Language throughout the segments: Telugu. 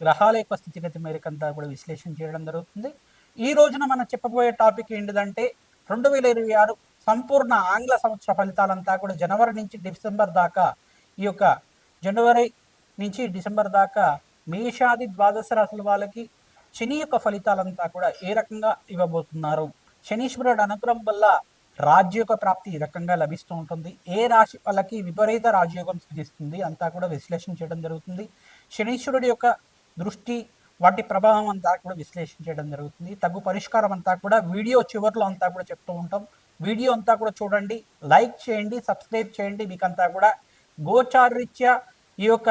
గ్రహాల యొక్క స్థితిగతి మేరకంతా కూడా విశ్లేషణ చేయడం జరుగుతుంది. ఈ రోజున మనం చెప్పబోయే టాపిక్ ఏంటిదంటే రెండు వేల ఇరవై ఆరు సంపూర్ణ ఆంగ్ల సంవత్సర ఫలితాలంతా కూడా జనవరి నుంచి డిసెంబర్ దాకా ఈ యొక్క జనవరి నుంచి డిసెంబర్ దాకా మేషాది ద్వాదశ రాశుల వాళ్ళకి శని యొక్క ఫలితాలంతా కూడా ఏ రకంగా ఇవ్వబోతున్నారు? శనీశ్వరుడు అనుగ్రహం వల్ల రాజ్యోగ ప్రాప్తి ఈ రకంగా లభిస్తూ ఉంటుంది. ఏ రాశి వాళ్ళకి విపరీత రాజయోగం సిద్ధిస్తుంది అంతా కూడా విశ్లేషణ చేయడం జరుగుతుంది. శనీశ్వరుడి యొక్క దృష్టి వాటి ప్రభావం అంతా కూడా విశ్లేషణ చేయడం జరుగుతుంది. తగు పరిష్కారం అంతా కూడా వీడియో చివరిలో అంతా కూడా చెప్తూ ఉంటాం. వీడియో అంతా కూడా చూడండి లైక్ చేయండి సబ్స్క్రైబ్ చేయండి. మీకంతా కూడా గోచారరీత్యా ఈ యొక్క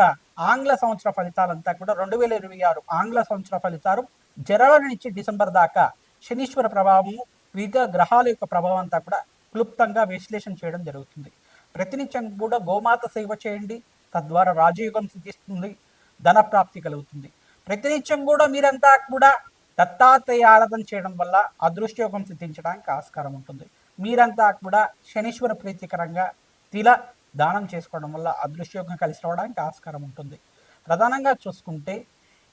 ఆంగ్ల సంవత్సర ఫలితాలంతా కూడా రెండు వేల ఇరవై ఆరు ఆంగ్ల సంవత్సర ఫలితాలు జనవరి నుంచి డిసెంబర్ దాకా శనీశ్వర ప్రభావము వివిధ గ్రహాల యొక్క ప్రభావం అంతా కూడా క్లుప్తంగా విశ్లేషణ చేయడం జరుగుతుంది. ప్రతినిత్యం కూడా గోమాత సేవ చేయండి. తద్వారా రాజయోగం సిద్ధిస్తుంది. ధన ప్రాప్తి కలుగుతుంది. ప్రతినిత్యం కూడా మీరంతా కూడా దత్తాత్రేయ ఆరాధన చేయడం వల్ల అదృష్టయోగం సిద్ధించడానికి ఆస్కారం ఉంటుంది. మీరంతా కూడా శనీశ్వర ప్రీతికరంగా తిల దానం చేసుకోవడం వల్ల అదృష్టయోగం కలిసి రావడానికి ఆస్కారం ఉంటుంది. ప్రధానంగా చూసుకుంటే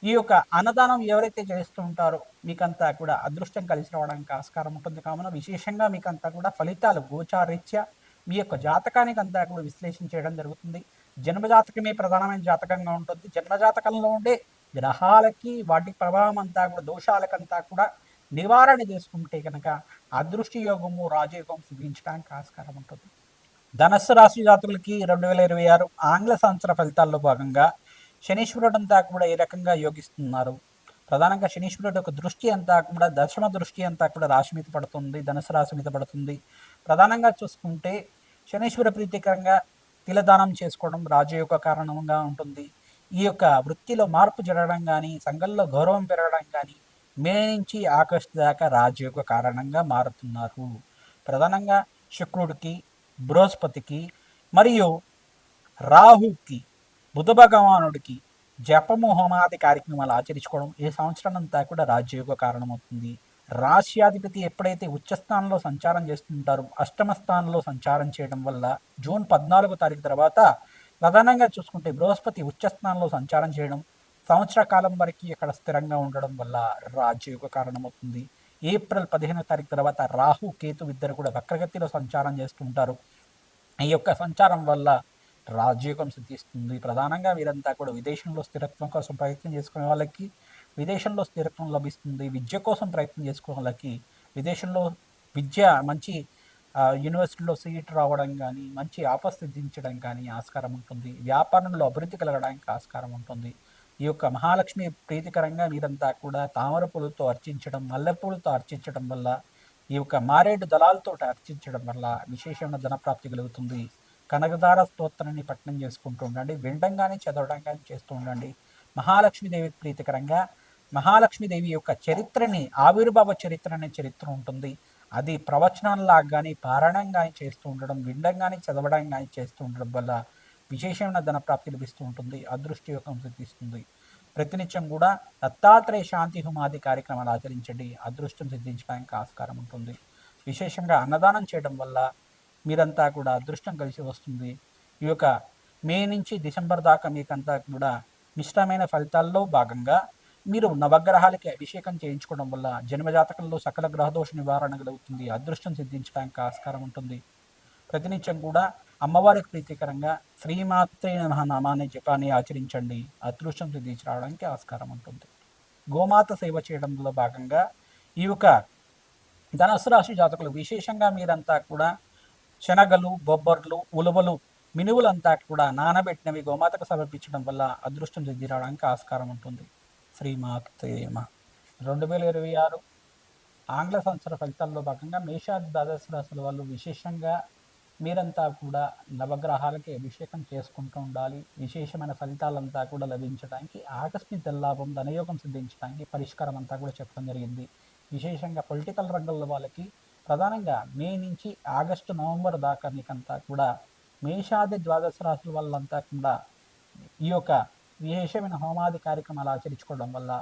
ఈ యొక్క అన్నదానం ఎవరైతే చేస్తూ ఉంటారో మీకంతా కూడా అదృష్టం కలిసి రావడానికి ఆస్కారం ఉంటుంది. కావున విశేషంగా మీకంతా కూడా ఫలితాలు గోచారీత్యా మీ యొక్క జాతకానికి అంతా కూడా విశ్లేషణ చేయడం జరుగుతుంది. జన్మజాతకమే ప్రధానమైన జాతకంగా ఉంటుంది. జన్మజాతకంలో ఉండే గ్రహాలకి వాటి ప్రభావం అంతా కూడా దోషాలకంతా కూడా నివారణ చేసుకుంటే కనుక అదృష్టి యోగము రాజయోగం సిద్ధించడానికి ఆస్కారం ఉంటుంది. ధనస్సు రాశి జాతకులకి రెండు వేల ఇరవై ఆరు ఆంగ్ల సంవత్సర ఫలితాల్లో భాగంగా శనీశ్వరుడు అంతా కూడా ఏ రకంగా యోగిస్తున్నారు? ప్రధానంగా శనీశ్వరుడు యొక్క దృష్టి అంతా కూడా దశమ దృష్టి అంతా కూడా రాశి మీద పడుతుంది ధనుసు రాశి మీద పడుతుంది. ప్రధానంగా చూసుకుంటే శనీశ్వర ప్రీతికరంగా తిలదానం చేసుకోవడం రాజయోగ కారణంగా ఉంటుంది. ఈ యొక్క వృత్తిలో మార్పు జరగడం కానీ సంఘంలో గౌరవం పెరగడం కానీ మే నుంచి ఆగస్టు దాకా రాజయోగ కారణంగా మారుతున్నారు. ప్రధానంగా శుక్రుడికి బృహస్పతికి మరియు రాహుకి బుధ భగవానుడికి జపము హోమాది కార్యక్రమాలు ఆచరించుకోవడం ఈ సంవత్సరం అంతా కూడా రాజయోగ కారణమవుతుంది. రాశ్యాధిపతి ఎప్పుడైతే ఉచ్చస్థానంలో సంచారం చేస్తుంటారో అష్టమ స్థానంలో సంచారం చేయడం వల్ల జూన్ పద్నాలుగో తారీఖు తర్వాత ప్రధానంగా చూసుకుంటే బృహస్పతి ఉచ్చస్థానంలో సంచారం చేయడం సంవత్సర కాలం వరకు ఇక్కడ స్థిరంగా ఉండడం వల్ల రాజయోగ కారణమవుతుంది. ఏప్రిల్ పదిహేనో తారీఖు తర్వాత రాహు కేతు ఇద్దరు కూడా వక్రగతిలో సంచారం చేస్తుంటారు ఈ యొక్క సంచారం వల్ల రాజయోగం సిద్ధిస్తుంది. ప్రధానంగా వీరంతా కూడా విదేశంలో స్థిరత్వం కోసం ప్రయత్నం చేసుకునే వాళ్ళకి విదేశంలో స్థిరత్వం లభిస్తుంది. విద్య కోసం ప్రయత్నం చేసుకునే వాళ్ళకి విదేశంలో విద్య మంచి యూనివర్సిటీలో సీట్ రావడం కానీ మంచి ఆఫర్ సిద్ధించడం కానీ ఆస్కారం ఉంటుంది. వ్యాపారంలో అభివృద్ధి కలగడానికి ఆస్కారం ఉంటుంది. ఈ యొక్క మహాలక్ష్మి ప్రీతికరంగా మీరంతా కూడా తామర పూలతో అర్చించడం మల్లెపూలతో అర్చించడం వల్ల ఈ యొక్క మారేడు దళాలతో అర్చించడం వల్ల విశేషమైన ధనప్రాప్తి కలుగుతుంది. కనకదార స్తోత్రాన్ని పఠనం చేసుకుంటూ ఉండండి. వినడం కానీ చదవడం కానీ చేస్తూ ఉండండి. మహాలక్ష్మీదేవి ప్రీతికరంగా మహాలక్ష్మీదేవి యొక్క చరిత్రని ఆవిర్భావ చరిత్ర అనే చరిత్ర ఉంటుంది. అది ప్రవచనాల్లా కానీ పారాయణం కానీ చేస్తూ ఉండడం వినడం కానీ చదవడం కానీ చేస్తూ ఉండడం వల్ల విశేషమైన ధన ప్రాప్తి లభిస్తూ ఉంటుంది అదృష్టి యొక్క సిద్ధిస్తుంది. ప్రతినిత్యం కూడా దత్తాత్రేయ శాంతి హుమాది కార్యక్రమాలు ఆచరించండి అదృష్టం సిద్ధించడానికి ఆస్కారం ఉంటుంది. విశేషంగా అన్నదానం చేయడం వల్ల మీరంతా కూడా అదృష్టం కలిసి వస్తుంది. ఈ యొక్క మే నుంచి డిసెంబర్ దాకా మీకంతా కూడా మిశ్రమైన ఫలితాల్లో భాగంగా మీరు నవగ్రహాలకి అభిషేకం చేయించుకోవడం వల్ల జన్మజాతకంలో సకల గ్రహదోష నివారణ కలుగుతుంది అదృష్టం సిద్ధించడానికి ఆస్కారం ఉంటుంది. ప్రతినిత్యం కూడా అమ్మవారికి ప్రీతికరంగా శ్రీమాత్రే నామాన్ని జపాన్ని ఆచరించండి. అదృష్టం సిద్ధించి రావడానికి ఆస్కారం ఉంటుంది. గోమాత సేవ చేయడంలో భాగంగా ఈ యొక్క ధనస్సు రాశి జాతకులు విశేషంగా మీరంతా కూడా శనగలు బొబ్బర్లు ఉలవలు మినువులంతా కూడా నానబెట్టినవి గోమాతకు సమర్పించడం వల్ల అదృష్టం సిద్ధి రావడానికి ఆస్కారం ఉంటుంది. శ్రీమాతేమ రెండు వేల ఇరవై ఆరు ఆంగ్ల సంవత్సర ఫలితాల్లో భాగంగా మేషాది ద్వాదశ రాశుల వాళ్ళు విశేషంగా మీరంతా కూడా నవగ్రహాలకి అభిషేకం చేసుకుంటూ ఉండాలి. విశేషమైన ఫలితాలంతా కూడా లభించడానికి ఆకస్మిక లాభం ధనయోగం సిద్ధించడానికి పరిష్కారం అంతా కూడా చెప్పడం జరిగింది. విశేషంగా పొలిటికల్ రంగంలో వాళ్ళకి ప్రధానంగా మే నుంచి ఆగస్టు నవంబర్ దాకా మీకంతా కూడా మేషాది ద్వాదశ రాశుల వాళ్ళంతా కూడా ఈ యొక్క విశేషమైన హోమాది కార్యక్రమాలు ఆచరించుకోవడం వల్ల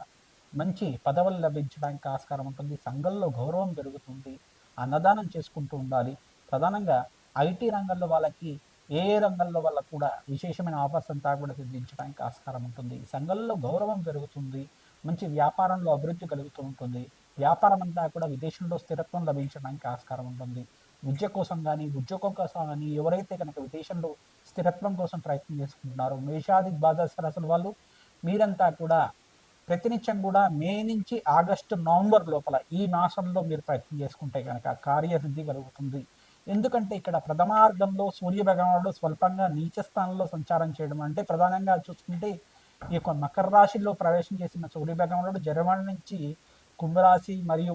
మంచి పదవులు లభించడానికి ఆస్కారం ఉంటుంది. సంఘంలో గౌరవం పెరుగుతుంది. అన్నదానం చేసుకుంటూ ఉండాలి. ప్రధానంగా ఐటీ రంగంలో వాళ్ళకి ఏ ఏ రంగంలో వాళ్ళకు కూడా విశేషమైన ఆఫర్స్ అంతా కూడా సిద్ధించడానికి ఆస్కారం ఉంటుంది. సంఘంలో గౌరవం పెరుగుతుంది. మంచి వ్యాపారంలో అభివృద్ధి కలుగుతూ ఉంటుంది. వ్యాపారం అంతా కూడా విదేశంలో స్థిరత్వం లభించడానికి ఆస్కారం ఉంటుంది. విద్య కోసం కానీ ఉద్యోగం కోసం కానీ ఎవరైతే కనుక విదేశంలో స్థిరత్వం కోసం ప్రయత్నం చేసుకుంటున్నారో మేషాది ద్వాదశ వాళ్ళు మీరంతా కూడా ప్రతినిత్యం కూడా మే నుంచి ఆగస్టు నవంబర్ లోపల ఈ మాసంలో మీరు ప్రయత్నం చేసుకుంటే కనుక కార్యసిద్ధి కలుగుతుంది. ఎందుకంటే ఇక్కడ ప్రథమార్థంలో సూర్య భగవానుడు స్వల్పంగా నీచ స్థానంలో సంచారం చేయడం అంటే ప్రధానంగా చూసుకుంటే ఈ యొక్క మకర రాశిలో ప్రవేశం చేసిన సూర్య భగవానుడు జరమణ నుంచి కుంభరాశి మరియు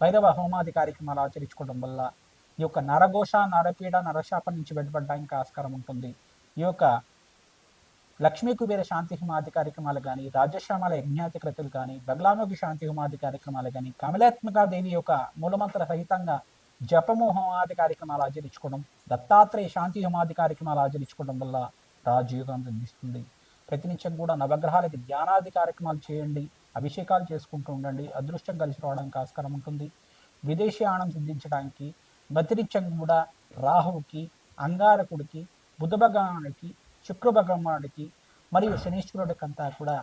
భైరవ హోమాది కార్యక్రమాలు ఆచరించుకోవడం వల్ల ఈ యొక్క నరఘోష నరపీడ నరశాపం నుంచి బయటపడడానికి ఆస్కారం ఉంటుంది. ఈ యొక్క లక్ష్మీ కుబేర శాంతి హిమాది కార్యక్రమాలు కానీ రాజశ్యామల యజ్ఞాతి కృతులు కానీ బగలాముఖి శాంతి హిమాది కార్యక్రమాలు కానీ కమలాత్మక దేవి యొక్క మూలమంత్ర సహితంగా జపము హోమాది కార్యక్రమాలు ఆచరించుకోవడం దత్తాత్రేయ శాంతి హోమాది కార్యక్రమాలు ఆచరించుకోవడం వల్ల రాజయోగం అందిస్తుంది. ప్రతినిత్యం కూడా నవగ్రహాలకి ధ్యానాది కార్యక్రమాలు చేయండి. అభిషేకాలు చేసుకుంటూ ఉండండి. అదృష్టం కలిసి రావడానికి ఆస్కారం ఉంటుంది. విదేశీ ఆనం సిద్ధించడానికి వ్యతిరిక్తం కూడా రాహువుకి అంగారకుడికి బుధ భగవానుడికి శుక్ర భగవానుడికి మరియు శనీశ్వరుడికి అంతా కూడా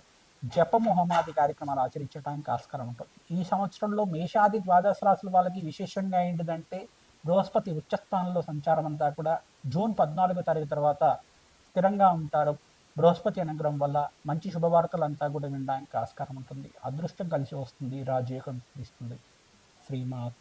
జపము హోమాది కార్యక్రమాలు ఆచరించడానికి ఆస్కారం ఉంటుంది. ఈ సంవత్సరంలో మేషాది ద్వాదశ రాశుల వాళ్ళకి విశేషంగా ఏంటిదంటే బృహస్పతి ఉచ్చస్థానంలో సంచారం అంతా కూడా జూన్ పద్నాలుగో తారీఖు తర్వాత స్థిరంగా ఉంటారు. బృహస్పతి అనుగ్రహం వల్ల మంచి శుభవార్తలు అంతా కూడా వినడానికి ఆస్కారం ఉంటుంది. అదృష్టం కలిసి వస్తుంది. రాజయోగం ఇస్తుంది శ్రీమాత్